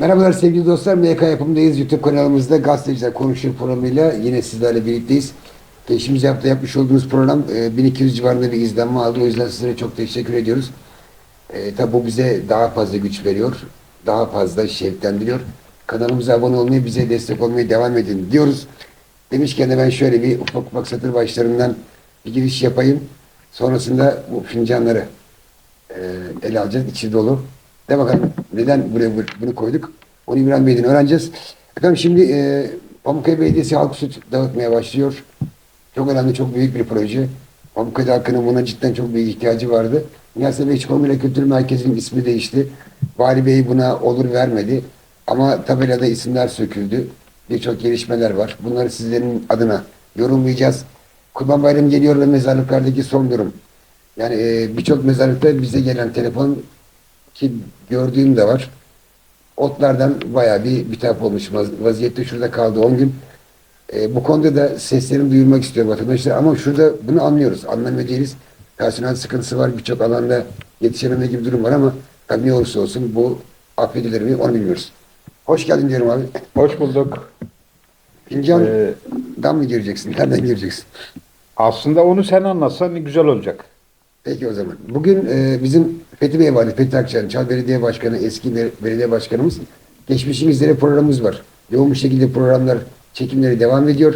Merhabalar sevgili dostlar. MK Yapım'dayız. YouTube kanalımızda Gazeteciler Konuşur programıyla yine sizlerle birlikteyiz. Geçtiğimiz hafta yapmış olduğumuz program e, 1200 civarında bir izlenme aldı. O yüzden sizlere çok teşekkür ediyoruz. E, tabi bu bize daha fazla güç veriyor. Daha fazla şevklendiriyor. Kanalımıza abone olmayı, bize destek olmaya devam edin diyoruz. Demişken de ben şöyle bir ufak ufak satır başlarından bir giriş yapayım. Sonrasında bu fincanları e, ele alacağız. İçi dolu. De bakalım neden buraya bu- bunu koyduk? Onu İbrahim Bey'den öğreneceğiz. Efendim şimdi e, Pamukkale Belediyesi halk süt dağıtmaya başlıyor. Çok önemli, çok büyük bir proje. Pamukkale halkının buna cidden çok büyük ihtiyacı vardı. Üniversite ve İçkomune Kültür Merkezi'nin ismi değişti. Vali Bey buna olur vermedi. Ama tabelada isimler söküldü. Birçok gelişmeler var. Bunları sizlerin adına yorumlayacağız. Kurban Bayramı geliyor ve mezarlıklardaki son durum. Yani e, birçok mezarlıkta bize gelen telefon ki gördüğüm de var. Otlardan bayağı bir bitap olmuş vaz- vaziyette şurada kaldı 10 gün. E, bu konuda da seslerimi duyurmak istiyorum vatandaşlar ama şurada bunu anlıyoruz. Anlamıyor değiliz. Personel sıkıntısı var. Birçok alanda yetişememe gibi durum var ama tabii ne olursa olsun bu affedilir mi onu bilmiyoruz. Hoş geldin diyorum abi. Hoş bulduk. Fincandan Ee, mı gireceksin? Nereden gireceksin? aslında onu sen anlatsan güzel olacak. Peki o zaman. Bugün e, bizim Fethi Bey var. Fethi Akçay, Çal Belediye Başkanı, eski be- belediye başkanımız. Geçmişimizde programımız var. Yoğun bir şekilde programlar, çekimleri devam ediyor.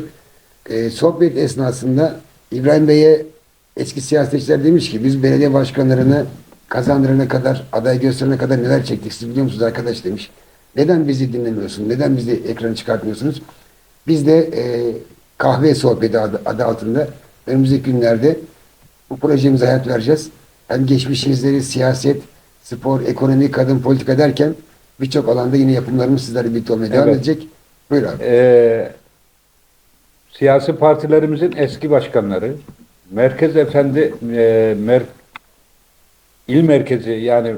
E, sohbet esnasında İbrahim Bey'e eski siyasetçiler demiş ki biz belediye başkanlarını kazandırana kadar, aday gösterene kadar neler çektik siz biliyor musunuz arkadaş demiş. Neden bizi dinlemiyorsun? Neden bizi ekrana çıkartmıyorsunuz? Biz de e, kahve sohbeti adı, adı altında önümüzdeki günlerde bu projemize hayat vereceğiz. Hem geçmişimizleri siyaset, spor, ekonomi, kadın, politika derken birçok alanda yine yapımlarımız sizlerle birlikte olmaya devam Evet. edecek. Buyur abi. Ee, siyasi partilerimizin eski başkanları, merkez efendi, e, mer, il merkezi yani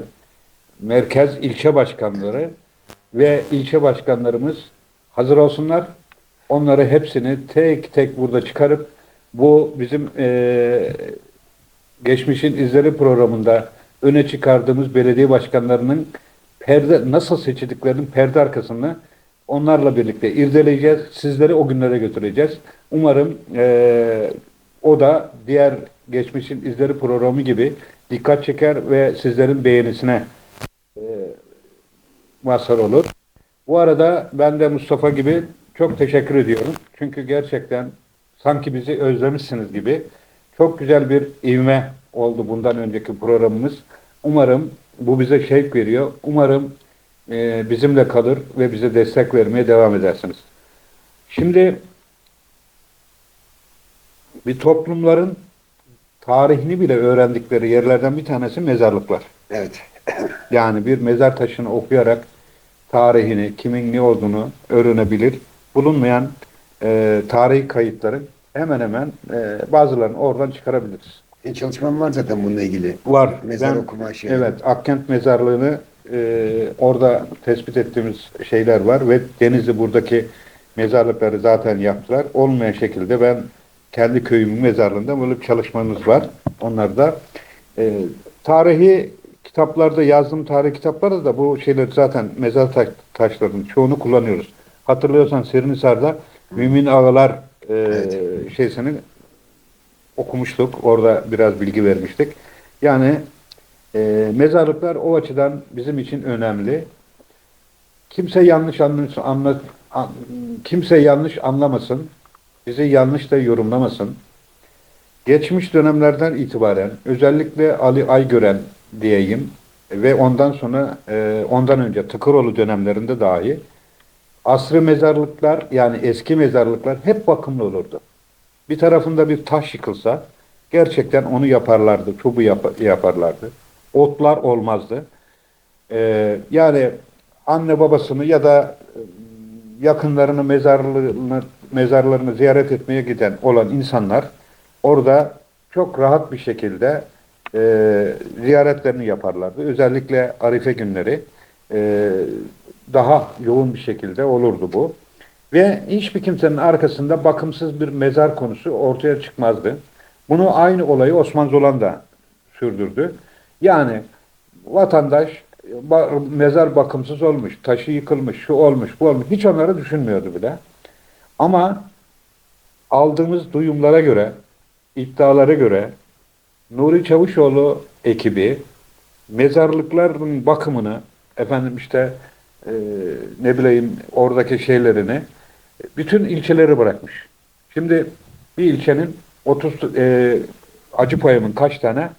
merkez ilçe başkanları ve ilçe başkanlarımız hazır olsunlar. Onları hepsini tek tek burada çıkarıp bu bizim e, geçmişin izleri programında öne çıkardığımız belediye başkanlarının perde nasıl seçildiklerinin perde arkasını onlarla birlikte irdeleyeceğiz. Sizleri o günlere götüreceğiz. Umarım eee, o da diğer geçmişin izleri programı gibi dikkat çeker ve sizlerin beğenisine mazhar olur. Bu arada ben de Mustafa gibi çok teşekkür ediyorum. Çünkü gerçekten sanki bizi özlemişsiniz gibi çok güzel bir ivme oldu bundan önceki programımız. Umarım bu bize şevk veriyor. Umarım e, bizimle kalır ve bize destek vermeye devam edersiniz. Şimdi bir toplumların tarihini bile öğrendikleri yerlerden bir tanesi mezarlıklar. Evet. Yani bir mezar taşını okuyarak tarihini, kimin ne olduğunu öğrenebilir. Bulunmayan e, tarihi kayıtları hemen hemen e, bazılarını oradan çıkarabiliriz. Senin çalışman var zaten bununla ilgili. Var. Mezar Ben- okuma şey. Evet, Akkent mezarlığını e, orada tespit ettiğimiz şeyler var ve Denizli buradaki mezarlıkları zaten yaptılar. Olmayan şekilde ben kendi köyümün mezarlığında böyle bir çalışmamız var. Onlar da e, tarihi kitaplarda yazdığım tarih kitaplarda da bu şeyler zaten mezar taş, taşlarının çoğunu kullanıyoruz. Hatırlıyorsan Serinhisar'da Mümin Ağalar e, Evet. şeysini okumuştuk. Orada biraz bilgi vermiştik. Yani e, mezarlıklar o açıdan bizim için önemli. Kimse yanlış anlasın, anla, an- kimse yanlış anlamasın. Bizi yanlış da yorumlamasın. Geçmiş dönemlerden itibaren özellikle Ali Aygören diyeyim ve ondan sonra e, ondan önce Tıkıroğlu dönemlerinde dahi asrı mezarlıklar yani eski mezarlıklar hep bakımlı olurdu. Bir tarafında bir taş yıkılsa gerçekten onu yaparlardı, çubuğu yap- yaparlardı. Otlar olmazdı. Ee, yani anne babasını ya da e, yakınlarını mezarlarını, mezarlarını ziyaret etmeye giden olan insanlar orada çok rahat bir şekilde e, ziyaretlerini yaparlardı. Özellikle Arife günleri e, daha yoğun bir şekilde olurdu bu. Ve hiçbir kimsenin arkasında bakımsız bir mezar konusu ortaya çıkmazdı. Bunu aynı olayı Osman Zolan da sürdürdü. Yani vatandaş mezar bakımsız olmuş, taşı yıkılmış, şu olmuş, bu olmuş. Hiç onları düşünmüyordu bile. Ama aldığımız duyumlara göre, iddialara göre Nuri Çavuşoğlu ekibi mezarlıkların bakımını efendim işte e, ne bileyim oradaki şeylerini bütün ilçeleri bırakmış. Şimdi bir ilçenin 30 e, Acıpayam'ın kaç tane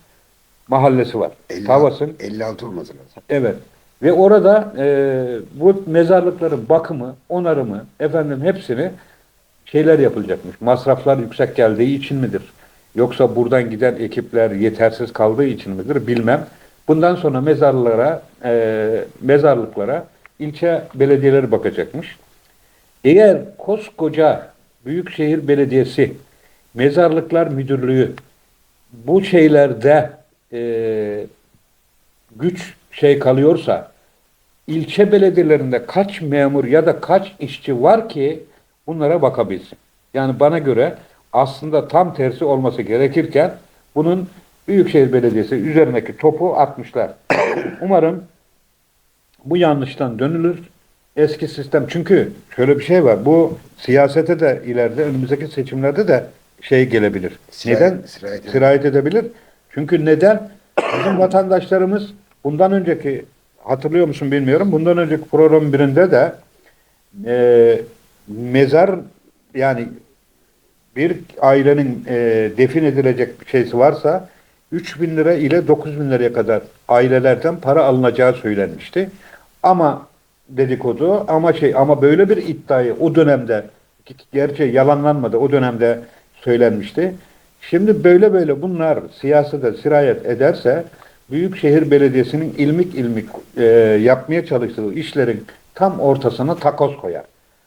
mahallesi var? 50 Tavas'ın 56 olması lazım. Evet. Ve orada e, bu mezarlıkların bakımı, onarımı, efendim hepsini şeyler yapılacakmış. Masraflar yüksek geldiği için midir? Yoksa buradan giden ekipler yetersiz kaldığı için midir? Bilmem. Bundan sonra mezarlara, e, mezarlıklara ilçe belediyeleri bakacakmış. Eğer koskoca Büyükşehir Belediyesi, Mezarlıklar Müdürlüğü bu şeylerde e, güç şey kalıyorsa ilçe belediyelerinde kaç memur ya da kaç işçi var ki bunlara bakabilsin. Yani bana göre aslında tam tersi olması gerekirken bunun Büyükşehir Belediyesi üzerindeki topu atmışlar. Umarım bu yanlıştan dönülür. Eski sistem çünkü şöyle bir şey var. Bu siyasete de ileride önümüzdeki seçimlerde de şey gelebilir. Sirayet- neden? sirayet. Sirayet edebilir. Çünkü neden? Bizim vatandaşlarımız bundan önceki hatırlıyor musun bilmiyorum. Bundan önceki program birinde de e, mezar yani bir ailenin e, defin edilecek bir şeysi varsa 3 bin lira ile 9 bin liraya kadar ailelerden para alınacağı söylenmişti. Ama dedikodu ama şey ama böyle bir iddiayı o dönemde gerçi yalanlanmadı o dönemde söylenmişti. Şimdi böyle böyle bunlar siyasete sirayet ederse Büyükşehir Belediyesi'nin ilmik ilmik e, yapmaya çalıştığı işlerin tam ortasına takoz koyar.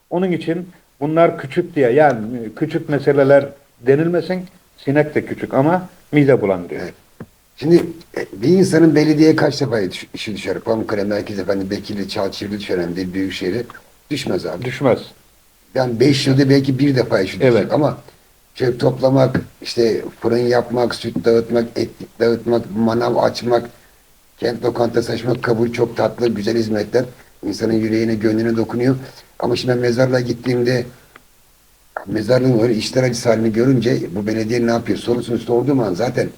Onun için bunlar küçük diye yani küçük meseleler denilmesin sinek de küçük ama mide bulandırıyor. Evet. Şimdi e, bir insanın belediyeye kaç defa işi düşer? Pamukkale Merkez Efendi Bekirli, Çalçıvri düşeren bir büyük şehri düşmez abi. Düşmez. Yani 5 yılda belki bir defa işi Evet. ama çöp toplamak, işte fırın yapmak, süt dağıtmak, et dağıtmak, manav açmak, kent lokantası açmak kabul çok tatlı, güzel hizmetler. İnsanın yüreğine, gönlüne dokunuyor. Ama şimdi ben mezarlığa gittiğimde mezarlığın öyle işler acısı halini görünce bu belediye ne yapıyor sorusunu sorduğum an zaten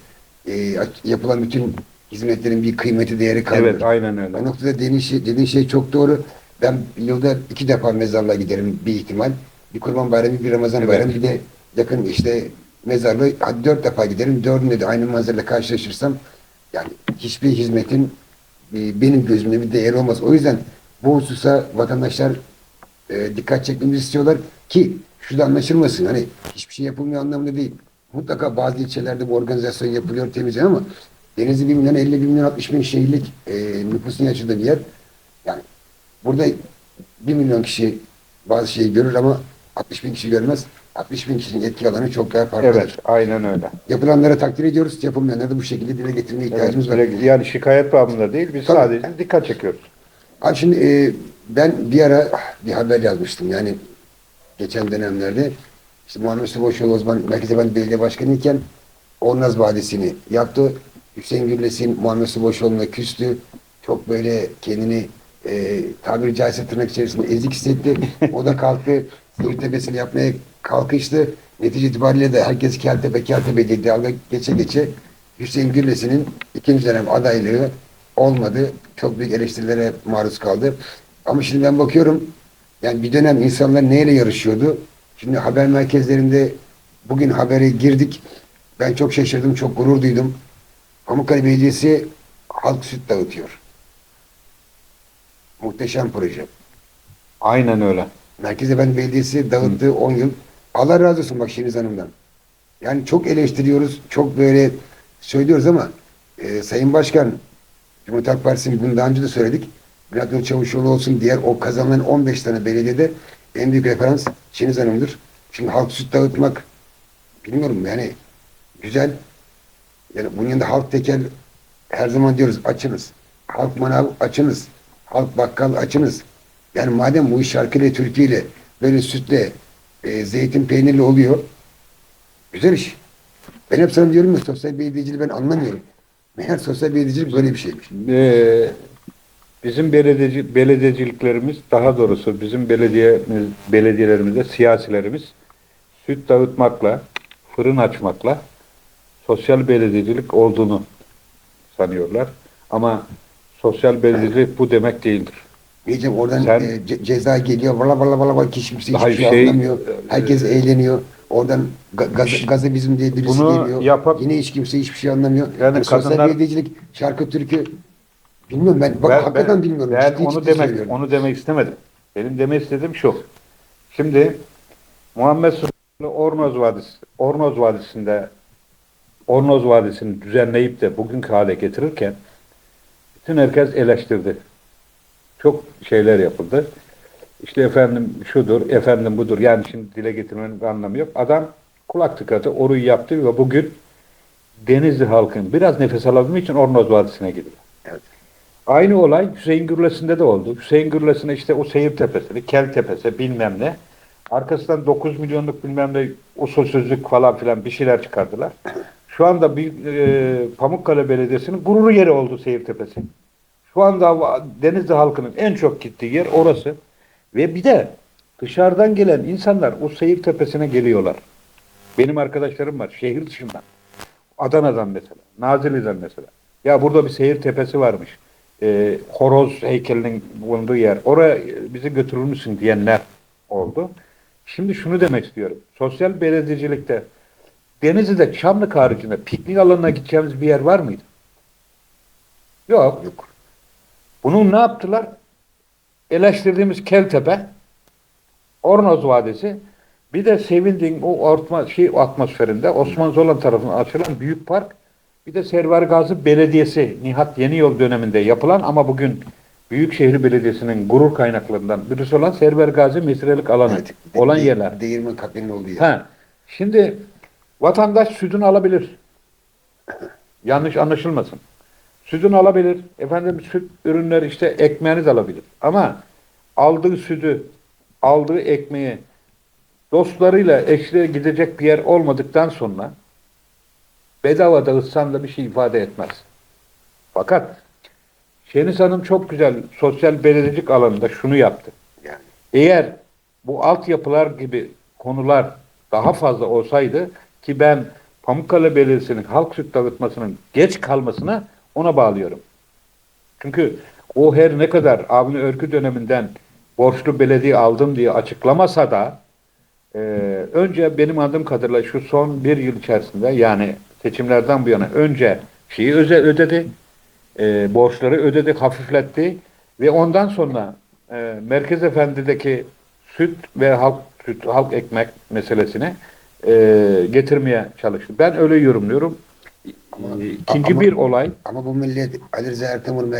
e, yapılan bütün hizmetlerin bir kıymeti değeri kalmıyor. Evet aynen öyle. O noktada dediğin şey, dediğin şey çok doğru. Ben yılda iki defa mezarlığa giderim bir ihtimal. Bir kurban bayramı, bir ramazan Evet. bayramı, bir de yakın işte mezarlığı hadi dört defa giderim. Dördünde de aynı manzarayla karşılaşırsam yani hiçbir hizmetin e, benim gözümde bir değeri olmaz. O yüzden bu hususa vatandaşlar e, dikkat çekmemizi istiyorlar ki şu da anlaşılmasın. Hani hiçbir şey yapılmıyor anlamında değil. Mutlaka bazı ilçelerde bu organizasyon yapılıyor temizliyor ama Denizli 1 milyon 50 bin milyon 60 bin şehirlik e, nüfusun yaşadığı bir yer. Yani burada 1 milyon kişi bazı şeyi görür ama 60 bin kişi görmez. 60 bin kişinin etki alanı çok daha farklıdır. Evet aynen öyle. Yapılanlara takdir ediyoruz. Yapılmayanlara da bu şekilde dile getirmeye ihtiyacımız var. Evet, yani şikayet babında değil biz Tabii. sadece dikkat çekiyoruz. Abi şimdi e, ben bir ara bir haber yazmıştım. Yani geçen dönemlerde işte Muhammed Mustafa Boşoğlu o zaman Merkez Efendi Belediye Başkanı iken Ornaz Vadisi'ni yaptı. Hüseyin Gürles'in Muhammed Mustafa Boşoğlu'na küstü. Çok böyle kendini e, tabiri caizse tırnak içerisinde ezik hissetti. O da kalktı. Sivri tepesini yapmaya kalkıştı. Netice itibariyle de herkes Keltepe Keltepe diye dalga geçe geçe Hüseyin Gürles'in ikinci dönem adaylığı olmadı. Çok büyük eleştirilere maruz kaldı. Ama şimdi ben bakıyorum yani bir dönem insanlar neyle yarışıyordu? Şimdi haber merkezlerinde bugün habere girdik. Ben çok şaşırdım, çok gurur duydum. Pamukkale Belediyesi halk süt dağıtıyor. Muhteşem proje. Aynen öyle. Merkez Efendi Belediyesi dağıttığı 10 yıl. Allah razı olsun bak Şeniz Hanım'dan. Yani çok eleştiriyoruz, çok böyle söylüyoruz ama e, Sayın Başkan, Cumhuriyet Halk Partisi'nin bunu daha önce de söyledik. Bülent Çavuşoğlu olsun, diğer o kazanılan 15 tane belediyede en büyük referans Şeniz Hanım'dır. Şimdi halk süt dağıtmak, bilmiyorum yani güzel. Yani bunun yanında halk tekel her zaman diyoruz açınız. Halk manav açınız. Halk bakkal açınız. Yani madem bu iş şarkıyla, türküyle, böyle sütle, e, zeytin peynirli oluyor. Güzel iş. Ben hep sana diyorum ya sosyal belediyeciliği ben anlamıyorum. Meğer sosyal belediyecilik böyle bir şeymiş. Ee, bizim belediyeci, belediyeciliklerimiz daha doğrusu bizim belediye belediyelerimizde siyasilerimiz süt dağıtmakla, fırın açmakla sosyal belediyecilik olduğunu sanıyorlar. Ama sosyal belediyecilik bu demek değildir. Diyeceğim oradan Sen- e, ce- ceza geliyor. Valla valla valla valla kimse hiçbir Hayır, şey, şey, anlamıyor. Herkes eğleniyor. Oradan ga- gaz, gaza bizim diye birisi Bunu geliyor. yapıp- Yine hiç kimse hiçbir şey anlamıyor. Yani Yani sosyal kadınlar- belediyecilik, şarkı türkü bilmiyorum ben. Bak Ben- hakikaten ben- bilmiyorum. Ben Ciddi onu ciddi demek söylüyorum. onu demek istemedim. Benim demek istediğim şu. Şimdi Muhammed Sultan'ı Ornoz Vadisi Ornoz Vadisi'nde Ornoz Vadisi'ni düzenleyip de bugünkü hale getirirken bütün herkes eleştirdi. Çok şeyler yapıldı. İşte efendim şudur, efendim budur. Yani şimdi dile getirmenin bir anlamı yok. Adam kulak tıkadı, oruyu yaptı ve bugün Denizli halkın biraz nefes alabilmek için Ornoz Vadisi'ne gidiyor. Evet. Aynı olay Hüseyin Gürlesi'nde de oldu. Hüseyin Gürlesi'ne işte o seyir tepesini, kel tepesi bilmem ne. Arkasından 9 milyonluk bilmem ne usulsüzlük falan filan bir şeyler çıkardılar. Şu anda bir e, Pamukkale Belediyesi'nin gurur yeri oldu seyir tepesi. Şu anda Denizli halkının en çok gittiği yer orası. Ve bir de dışarıdan gelen insanlar o seyir tepesine geliyorlar. Benim arkadaşlarım var şehir dışından. Adana'dan mesela, Nazilli'den mesela. Ya burada bir seyir tepesi varmış. Ee, horoz heykelinin bulunduğu yer. Oraya bizi götürür müsün diyenler oldu. Şimdi şunu demek istiyorum. Sosyal belediyecilikte Denizli'de Çamlık haricinde piknik alanına gideceğimiz bir yer var mıydı? Yok. Yok. Bunu ne yaptılar? Eleştirdiğimiz Keltepe, Ornoz Vadisi, bir de sevindiğim o ortma, şey atmosferinde Osman Zolan tarafından açılan büyük park, bir de Server Gazi Belediyesi Nihat Yeni Yol döneminde yapılan ama bugün Büyükşehir Belediyesi'nin gurur kaynaklarından birisi olan Server Gazi Mesirelilik alanı Evet. Olan de- yerler. Değirmen katliamının olduğu yer. Ha, şimdi vatandaş sütünü alabilir. Yanlış anlaşılmasın. Sütünü alabilir. Efendim süt ürünleri işte ekmeğini de alabilir. Ama aldığı sütü, aldığı ekmeği dostlarıyla eşliğe gidecek bir yer olmadıktan sonra bedava dağıtsan da bir şey ifade etmez. Fakat Şeniz Hanım çok güzel sosyal belediyecilik alanında şunu yaptı. Yani. Eğer bu altyapılar gibi konular daha fazla olsaydı ki ben Pamukkale Belediyesi'nin halk süt dağıtmasının geç kalmasına ona bağlıyorum. Çünkü o her ne kadar Avni Örgü döneminden borçlu belediye aldım diye açıklamasa da e, önce benim anladığım kadarıyla şu son bir yıl içerisinde yani seçimlerden bu yana önce şeyi öze ödedi, e, borçları ödedi, hafifletti ve ondan sonra e, Merkez Efendi'deki süt ve halk süt, halk ekmek meselesini e, getirmeye çalıştı. Ben öyle yorumluyorum. Ama- E, İkinci ama- bir olay Ama bu millet Ali Rıza Ertemur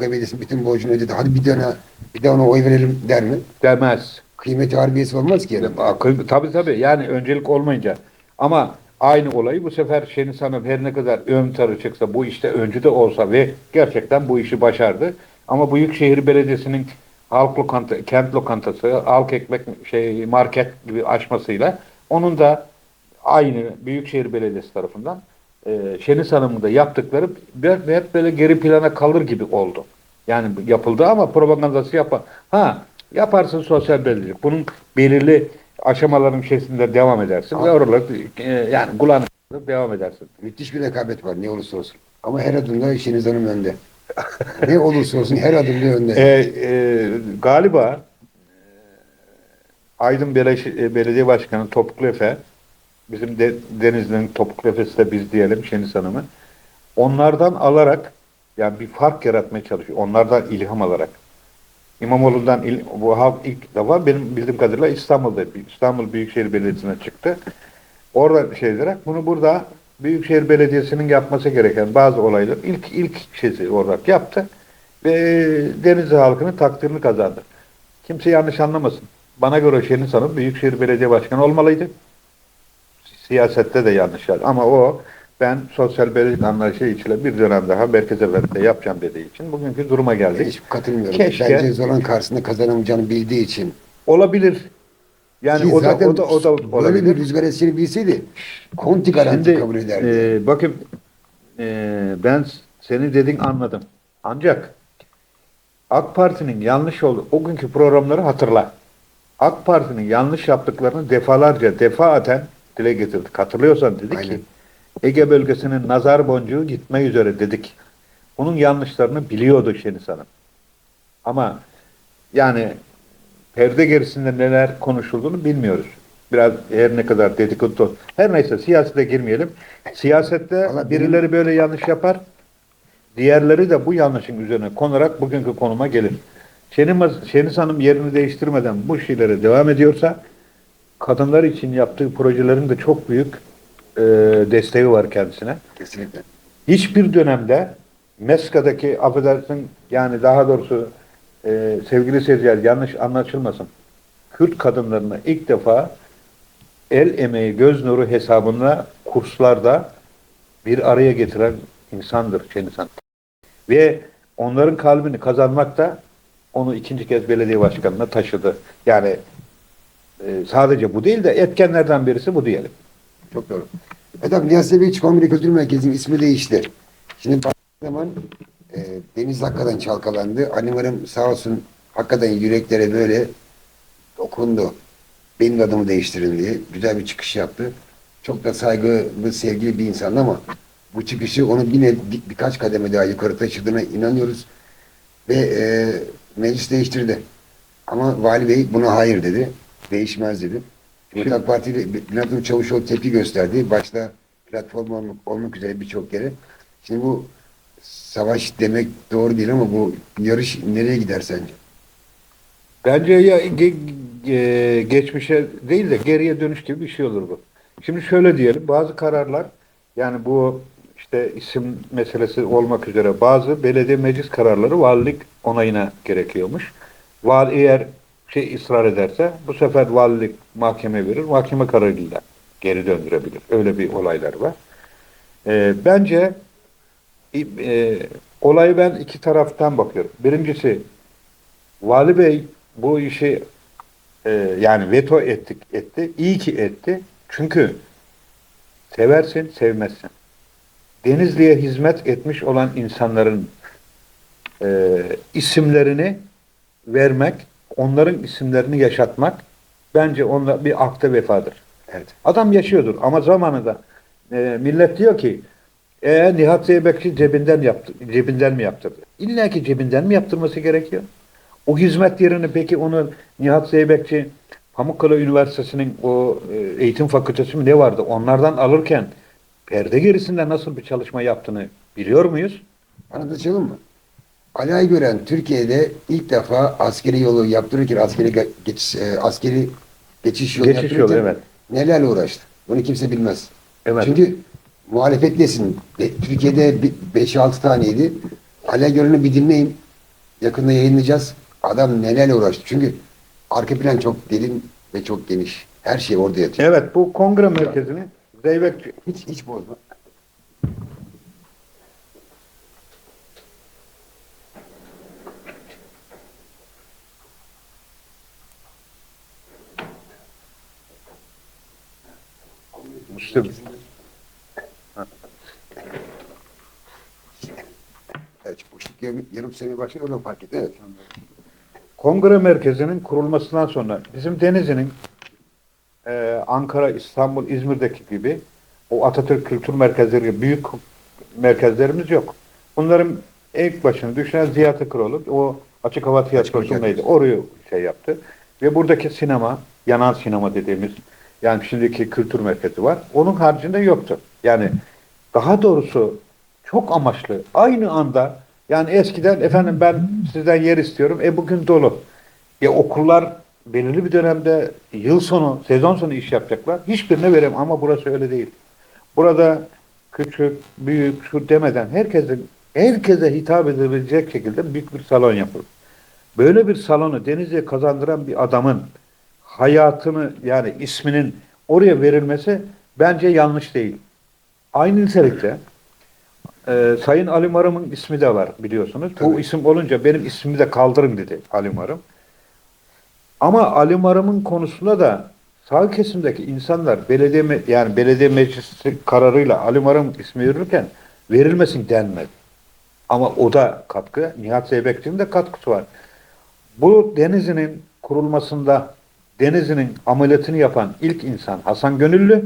Belediyesi'nin bütün borcunu ödedi. Hadi bir daha bir daha ona oy verelim der mi? demez. Kıymeti harbiyesi olmaz ki. Tabii tabii yani öncelik olmayınca ama aynı olayı bu sefer Şeniz Hanım her ne kadar ön tarı çıksa bu işte öncü de olsa ve gerçekten bu işi başardı. Ama Büyükşehir Belediyesi'nin halk lokanta, kent lokantası, halk ekmek şey market gibi açmasıyla onun da aynı Büyükşehir Belediyesi tarafından e, Şeniz Hanım'ın da yaptıkları hep, böyle geri plana kalır gibi oldu. Yani yapıldı ama propagandası yapar. Ha yaparsın sosyal belediyecilik. Bunun belirli aşamaların içerisinde devam edersin ve oralar e, yani kaldırıp devam edersin. Müthiş bir rekabet var ne olursa olsun. Ama her adımda işiniz hanım önde. ne olursa olsun her adımda önde. E, e, galiba e, Aydın Bele- Belediye Başkanı Topuklu Efe bizim de, Denizli'nin Topuklu Efe'si de biz diyelim Şeniz Hanım'ı onlardan alarak yani bir fark yaratmaya çalışıyor. Onlardan ilham alarak. İmamoğlu'ndan il, bu halk ilk defa benim bildiğim kadarıyla İstanbul'da İstanbul Büyükşehir Belediyesi'ne çıktı. Orada şey ederek bunu burada Büyükşehir Belediyesi'nin yapması gereken bazı olaylar ilk ilk şeysi olarak yaptı ve Denizli halkının takdirini kazandı. Kimse yanlış anlamasın. Bana göre Şeniz Hanım Büyükşehir Belediye Başkanı olmalıydı. Siyasette de yanlış yani. Ama o ben sosyal belediye anlayışı içinde bir dönem daha Merkez Efendi'de yapacağım dediği için bugünkü duruma geldik. Hiç katılmıyorum. Keşke- Bence Zolan karşısında kazanamayacağını bildiği için. Olabilir. Yani Ki o da, o da o da böyle olabilir. bir rüzgar esini bilseydi konti garanti Şimdi kabul ederdi. e, bakın e, ben senin dediğin anladım. Ancak AK Parti'nin yanlış oldu. O günkü programları hatırla. AK Parti'nin yanlış yaptıklarını defalarca defaten dile getirdik. Hatırlıyorsan dedik Aynen. ki Ege bölgesinin nazar boncuğu gitme üzere dedik. Bunun yanlışlarını biliyordu Şeniz Hanım. Ama yani perde gerisinde neler konuşulduğunu bilmiyoruz. Biraz her ne kadar dedikodu. Her neyse siyasete girmeyelim. Siyasette Valla benim- birileri böyle yanlış yapar. Diğerleri de bu yanlışın üzerine konarak bugünkü konuma gelir. Şeniz, Şeniz Hanım yerini değiştirmeden bu şeylere devam ediyorsa kadınlar için yaptığı projelerin de çok büyük e, desteği var kendisine. Kesinlikle. Hiçbir dönemde Meska'daki affedersin yani daha doğrusu e, sevgili seyirciler yanlış anlaşılmasın. Kürt kadınlarına ilk defa el emeği göz nuru hesabına kurslarda bir araya getiren insandır Şeniz Hanım. Ve onların kalbini kazanmak da onu ikinci kez belediye başkanına taşıdı. Yani e, sadece bu değil de etkenlerden birisi bu diyelim. Çok doğru. Efendim Nihat Sebeç Kongre Kültür Merkezi'nin ismi değişti. Şimdi baktığım zaman e, deniz hakikaten çalkalandı. Animarım sağ olsun hakikaten yüreklere böyle dokundu. Benim adımı değiştirin diye. Güzel bir çıkış yaptı. Çok da saygılı, sevgili bir insan ama bu çıkışı onu yine bir, birkaç kademe daha yukarı taşıdığına inanıyoruz. Ve e, meclis değiştirdi. Ama Vali Bey buna hayır dedi. Değişmez dedi. Cumhuriyet Halk Parti ile Bülent Çavuşoğlu tepki gösterdi. Başta platform olmak, üzere birçok kere. Şimdi bu savaş demek doğru değil ama bu yarış nereye gider sence? Bence ya ge- ge- geçmişe değil de geriye dönüş gibi bir şey olur bu. Şimdi şöyle diyelim, bazı kararlar yani bu işte isim meselesi olmak üzere bazı belediye meclis kararları valilik onayına gerekiyormuş. Vali eğer şey ısrar ederse bu sefer valilik mahkeme verir, mahkeme kararıyla geri döndürebilir. Öyle bir olaylar var. Ee, bence e, olayı ben iki taraftan bakıyorum. Birincisi Vali Bey bu işi e, yani veto ettik etti. İyi ki etti. Çünkü seversin, sevmezsin. Denizli'ye hizmet etmiş olan insanların e, isimlerini vermek, onların isimlerini yaşatmak bence onunla bir akta vefadır. Evet. Adam yaşıyordur ama zamanında e, millet diyor ki e, Nihat Zeybekçi cebinden yaptı, cebinden mi yaptırdı? İlla ki cebinden mi yaptırması gerekiyor? O hizmet yerini peki onu Nihat Zeybekçi Pamukkale Üniversitesi'nin o e, eğitim fakültesi mi ne vardı? Onlardan alırken perde gerisinde nasıl bir çalışma yaptığını biliyor muyuz? Anlatacağım mı? Ali Aygören Türkiye'de ilk defa askeri yolu yaptırırken askeri ge- geçiş, e, askeri geçiş yolu Geçiş yolu, yaptırırken evet. nelerle uğraştı? Bunu kimse bilmez. Evet. Çünkü muhalefetlesin. E, Türkiye'de 5-6 taneydi. Ali Aygören'i bir dinleyin. Yakında yayınlayacağız. Adam nelerle uğraştı. Çünkü arka plan çok derin ve çok geniş. Her şey orada yatıyor. Evet bu kongre merkezini Zeybekçi Hiç hiç bozma. Müslüm. Evet, boşluk yarım, yarım sene başlıyor. Oradan fark etti. Evet. Kongre merkezinin kurulmasından sonra bizim Denizli'nin e, Ankara, İstanbul, İzmir'deki gibi o Atatürk Kültür Merkezleri gibi büyük merkezlerimiz yok. Bunların ilk başını düşünen Ziya Tıkıroğlu o açık hava tiyatrosu neydi? Orayı şey yaptı. Ve buradaki sinema, yanan sinema dediğimiz yani şimdiki kültür merkezi var. Onun haricinde yoktu. Yani daha doğrusu çok amaçlı. Aynı anda yani eskiden efendim ben sizden yer istiyorum. E bugün dolu. E okullar belirli bir dönemde yıl sonu, sezon sonu iş yapacaklar. Hiçbirine veremem ama burası öyle değil. Burada küçük, büyük, şu demeden herkesin herkese hitap edebilecek şekilde büyük bir salon yapılır. Böyle bir salonu Denizli'ye kazandıran bir adamın hayatını yani isminin oraya verilmesi bence yanlış değil. Aynı nitelikte e, Sayın Ali Marım'ın ismi de var biliyorsunuz. Bu Tabii. isim olunca benim ismimi de kaldırın dedi Ali Marım. Ama Ali Marım'ın konusunda da sağ kesimdeki insanlar belediye yani belediye meclisi kararıyla Ali Marım ismi verirken verilmesin denmedi. Ama o da katkı. Nihat Zeybekçi'nin de katkısı var. Bu Denizli'nin kurulmasında Denizli'nin ameliyatını yapan ilk insan Hasan Gönüllü.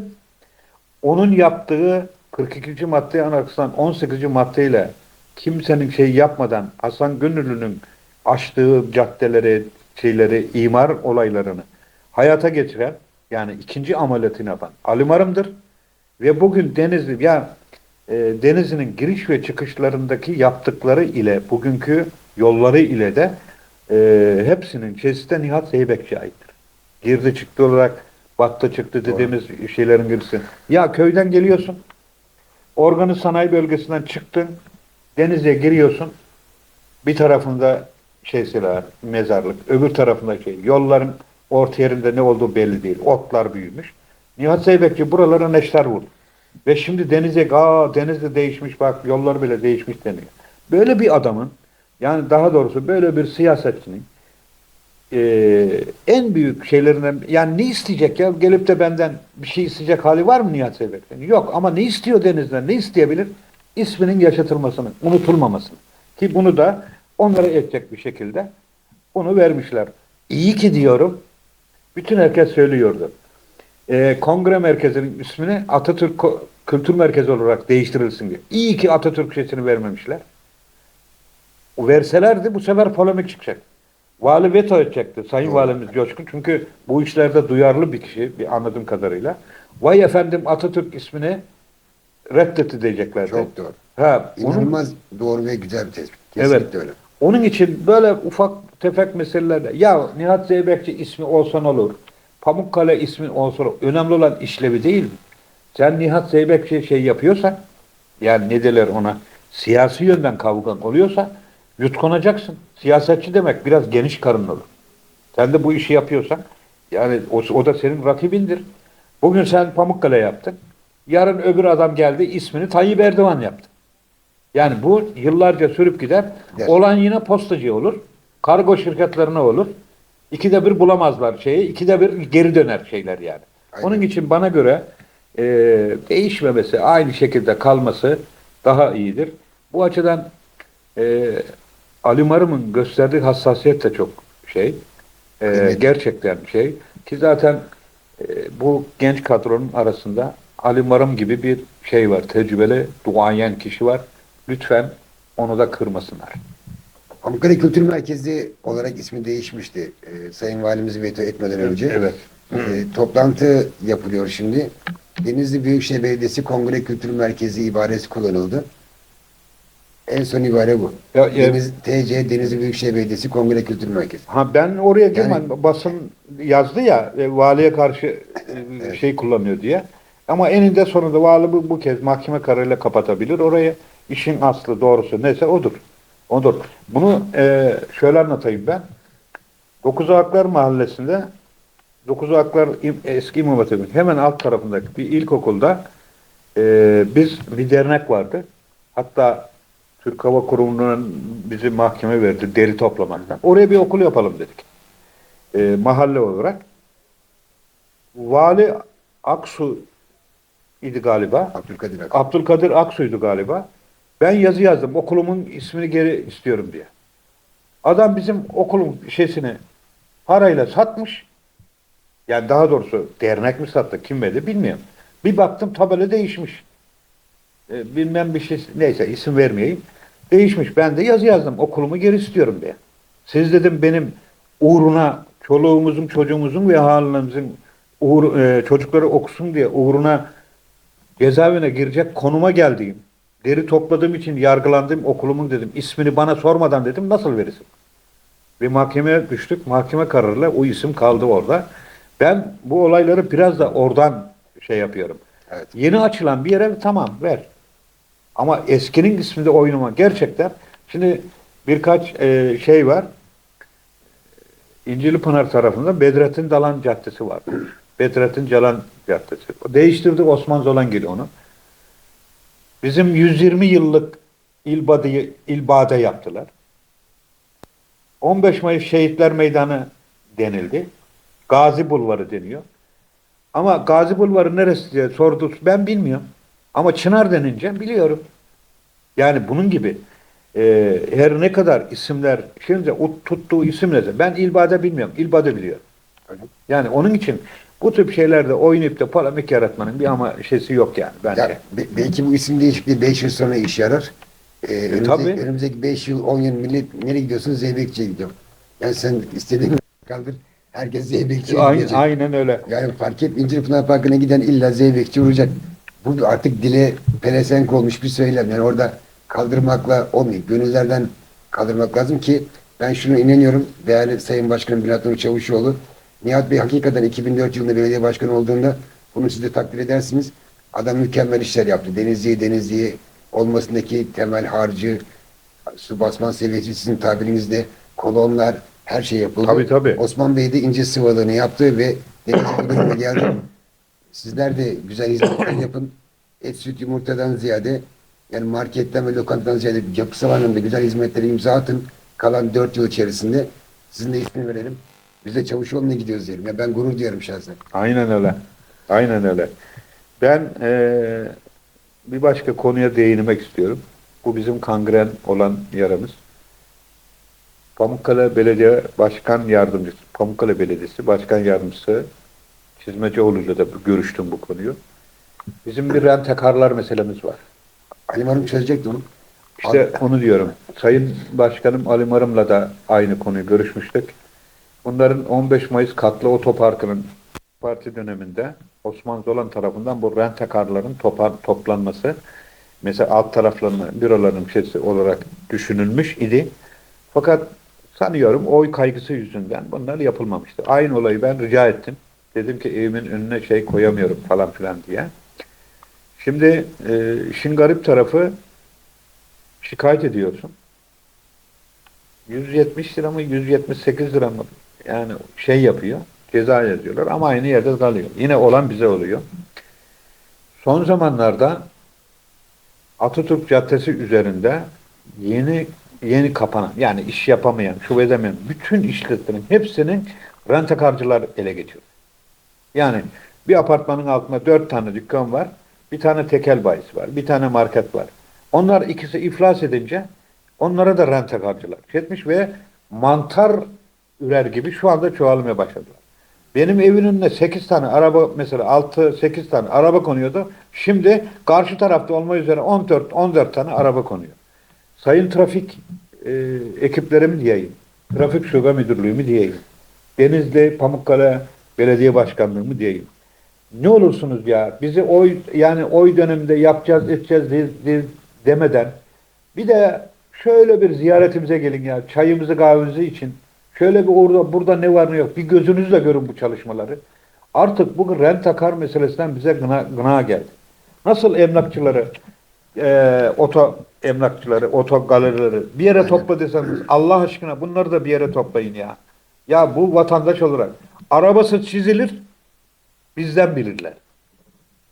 Onun yaptığı 42. madde anarkısından 18. maddeyle kimsenin şey yapmadan Hasan Gönüllü'nün açtığı caddeleri, şeyleri, imar olaylarını hayata geçiren yani ikinci ameliyatını yapan Ali Marım'dır. Ve bugün Denizli ya e, Denizli'nin giriş ve çıkışlarındaki yaptıkları ile bugünkü yolları ile de e, hepsinin de Nihat Zeybekçi'ye aittir. Girdi çıktı olarak battı çıktı dediğimiz şeylerin birisi. Ya köyden geliyorsun. Organı sanayi bölgesinden çıktın. Denize giriyorsun. Bir tarafında şeysi var, mezarlık. Öbür tarafında şey. Yolların orta yerinde ne olduğu belli değil. Otlar büyümüş. Nihat Zeybekçi buralara neşter vurdu. Ve şimdi denize, aa denizde değişmiş bak yollar bile değişmiş deniyor. Böyle bir adamın yani daha doğrusu böyle bir siyasetçinin eee, en büyük şeylerinden yani ne isteyecek ya gelip de benden bir şey isteyecek hali var mı Nihat Zeybek'ten? Yok ama ne istiyor denizden? Ne isteyebilir? İsminin yaşatılmasını, unutulmamasını. Ki bunu da onlara edecek bir şekilde onu vermişler. İyi ki diyorum. Bütün herkes söylüyordu. Eee, kongre merkezinin ismini Atatürk Kültür Merkezi olarak değiştirilsin diye. İyi ki Atatürk şeysini vermemişler. Verselerdi bu sefer polemik çıkacak. Vali veto edecekti Sayın Valimiz Coşkun. Çünkü bu işlerde duyarlı bir kişi bir anladığım kadarıyla. Vay efendim Atatürk ismini reddetti diyeceklerdi. Çok doğru. Ha, onun, İnanılmaz doğru ve güzel bir tespit. Kesinlikle Evet. öyle. onun için böyle ufak tefek meselelerde ya Nihat Zeybekçi ismi olsan olur. Pamukkale ismi olsa olur. Önemli olan işlevi değil mi? Sen Nihat Zeybekçi şey yapıyorsan yani ne derler ona siyasi yönden kavgan oluyorsa yutkunacaksın. Siyasetçi demek biraz geniş karınlı olur. Sen de bu işi yapıyorsan yani o, o da senin rakibindir. Bugün sen Pamukkale yaptın. Yarın öbür adam geldi ismini Tayyip Erdoğan yaptı. Yani bu yıllarca sürüp gider. Evet. Olan yine postacı olur. Kargo şirketlerine olur. İkide bir bulamazlar şeyi. ikide bir geri döner şeyler yani. Aynen. Onun için bana göre e, değişmemesi, aynı şekilde kalması daha iyidir. Bu açıdan e, Ali Marım'ın gösterdiği hassasiyet de çok şey. e, Evet. Gerçekten şey. Ki zaten e, bu genç kadronun arasında Ali Marım gibi bir şey var. Tecrübeli, duayen kişi var. Lütfen onu da kırmasınlar. Pamukkale Kültür Merkezi olarak ismi değişmişti. Ee, Sayın Valimiz veto etmeden önce. Evet. Ee, toplantı yapılıyor şimdi. Denizli Büyükşehir Belediyesi Kongre Kültür Merkezi ibaresi kullanıldı. En son ibare bu. Ya, ya- Deniz, TC Denizli Büyükşehir Belediyesi Kongre Kültür Merkezi. Ha ben oraya girmem. Basın yazdı ya e, valiye karşı e, şey kullanıyor diye. Ama eninde sonunda vali bu, bu kez mahkeme kararıyla kapatabilir. Oraya işin aslı doğrusu neyse odur. Odur. Bunu e, şöyle anlatayım ben. Dokuz Aklar Mahallesi'nde Dokuz Aklar İm- eski İmam Hatibi'nin hemen alt tarafındaki bir ilkokulda e, biz bir dernek vardı. Hatta Türk Hava Kurumu'nun bizi mahkeme verdi deri toplamaktan. Oraya bir okul yapalım dedik. E, mahalle olarak. Vali Aksu idi galiba. Abdülkadir Akın. Abdülkadir Aksu'ydu galiba. Ben yazı yazdım. Okulumun ismini geri istiyorum diye. Adam bizim okulun şeysini parayla satmış. Yani daha doğrusu dernek mi sattı kim verdi bilmiyorum. Bir baktım tabela değişmiş. E, bilmem bir şey neyse isim vermeyeyim. Değişmiş. Ben de yazı yazdım. Okulumu geri istiyorum diye. Siz dedim benim uğruna çoluğumuzun çocuğumuzun ve halimizin uğur, e, çocukları okusun diye uğruna cezaevine girecek konuma geldiğim, deri topladığım için yargılandığım okulumun dedim ismini bana sormadan dedim nasıl verirsin? Ve mahkemeye düştük. Mahkeme kararıyla o isim kaldı orada. Ben bu olayları biraz da oradan şey yapıyorum. Evet. Yeni açılan bir yere tamam ver. Ama eskinin isminde oynama gerçekten. Şimdi birkaç e, şey var. İncili Pınar tarafında Bedrettin Dalan Caddesi var. Bedrettin Calan Caddesi. Değiştirdi Osman Zolangil onu. Bizim 120 yıllık ilbadıyı ilbade yaptılar. 15 Mayıs Şehitler Meydanı denildi. Gazi Bulvarı deniyor. Ama Gazi Bulvarı neresi diye sordu. Ben bilmiyorum. Ama Çınar denince biliyorum. Yani bunun gibi e, her ne kadar isimler şimdi o tuttuğu isim nedir? Ben İlbade bilmiyorum. İlbade biliyor. Öyle. Yani onun için bu tip şeylerde oynayıp da polemik yaratmanın bir ama şeysi yok yani bence. Ya, be- belki bu isim değişikliği 5 yıl sonra iş yarar. Ee, önümüzdeki, tabii. önümüzdeki 5 yıl, 10 yıl millet nereye gidiyorsun? Zeybekçi'ye gidiyor. Yani sen istediğin kaldır. Herkes Zeybekçi'ye gidecek. aynen öyle. Yani fark et İncirpınar Parkı'na giden illa Zeybekçi vuracak. Bu artık dile pelesenk olmuş bir söylem. Yani orada kaldırmakla olmuyor. Gönüllerden kaldırmak lazım ki ben şunu inanıyorum. Değerli Sayın Başkanım Bülent Nur Çavuşoğlu Nihat Bey hakikaten 2004 yılında belediye başkanı olduğunda bunu siz de takdir edersiniz. Adam mükemmel işler yaptı. Denizli'yi Denizli'yi olmasındaki temel harcı, su basman seviyesi sizin tabirinizde kolonlar her şey yapıldı. Tabii, tabii. Osman Bey de ince sıvalığını yaptı ve Denizli bölümüne geldi. Sizler de güzel hizmetler yapın. Et, süt, yumurtadan ziyade yani marketten ve lokantadan ziyade yapısal anlamda güzel hizmetleri imza atın. Kalan dört yıl içerisinde sizin de ismini verelim. Biz de Çavuşoğlu'na gidiyoruz diyelim. Ya ben gurur duyuyorum şahsen. Aynen öyle. Aynen öyle. Ben eee, bir başka konuya değinmek istiyorum. Bu bizim kangren olan yaramız. Pamukkale Belediye Başkan Yardımcısı, Pamukkale Belediyesi Başkan Yardımcısı Çizmecioğlu'yla da görüştüm bu konuyu. Bizim bir rentekarlar meselemiz var. Ali Hanım çözecekti onu. İşte onu diyorum. Sayın Başkanım Ali Marım'la da aynı konuyu görüşmüştük. Bunların 15 Mayıs katlı otoparkının parti döneminde Osman Zolan tarafından bu rentakarların topar, toplanması mesela alt taraflarının büroların şeysi olarak düşünülmüş idi. Fakat sanıyorum oy kaygısı yüzünden bunlar yapılmamıştı. Aynı olayı ben rica ettim. Dedim ki evimin önüne şey koyamıyorum falan filan diye. Şimdi e, işin garip tarafı şikayet ediyorsun. 170 lira mı 178 lira mı yani şey yapıyor ceza yazıyorlar ama aynı yerde kalıyor. Yine olan bize oluyor. Son zamanlarda Atatürk Caddesi üzerinde yeni yeni kapanan yani iş yapamayan, şu edemeyen bütün işletlerin hepsinin rentakarcılar ele geçiyor. Yani bir apartmanın altında dört tane dükkan var. Bir tane tekel bayisi var. Bir tane market var. Onlar ikisi iflas edince onlara da rentakarcılar etmiş ve mantar ürer gibi şu anda çoğalmaya başladılar. Benim evin önüne 8 tane araba mesela 6-8 tane araba konuyordu. Şimdi karşı tarafta olma üzere 14 14 tane araba konuyor. Sayın trafik e, ekiplerimi diyeyim. Trafik şube müdürlüğümü diyeyim. Denizli Pamukkale Belediye Başkanlığımı diyeyim. Ne olursunuz ya bizi oy yani oy döneminde yapacağız edeceğiz de- de- demeden bir de şöyle bir ziyaretimize gelin ya çayımızı kahvemizi için şöyle bir orada burada ne var ne yok bir gözünüzle görün bu çalışmaları. Artık bu rentakar meselesinden bize gına, gına geldi. Nasıl emlakçıları e, oto emlakçıları, oto galerileri bir yere topla deseniz Allah aşkına bunları da bir yere toplayın ya. Ya bu vatandaş olarak arabası çizilir bizden bilirler.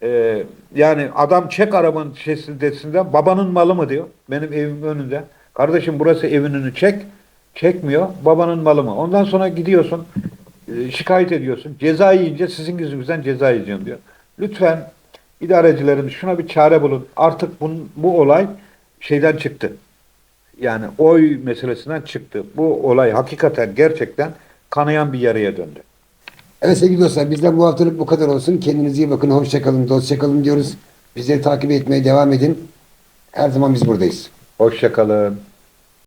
Ee, yani adam çek arabanın şesidesinden babanın malı mı diyor benim evimin önünde. Kardeşim burası evin çek. Çekmiyor. Babanın malı mı? Ondan sonra gidiyorsun e, şikayet ediyorsun. Ceza yiyince sizin yüzünüzden ceza yiyeceğim diyor. Lütfen idarecilerimiz şuna bir çare bulun. Artık bunun, bu olay şeyden çıktı. Yani oy meselesinden çıktı. Bu olay hakikaten gerçekten kanayan bir yaraya döndü. Evet sevgili dostlar bizden bu haftalık bu kadar olsun. Kendinize iyi bakın. Hoşçakalın. Dostçakalın diyoruz. Bizleri takip etmeye devam edin. Her zaman biz buradayız. Hoşçakalın.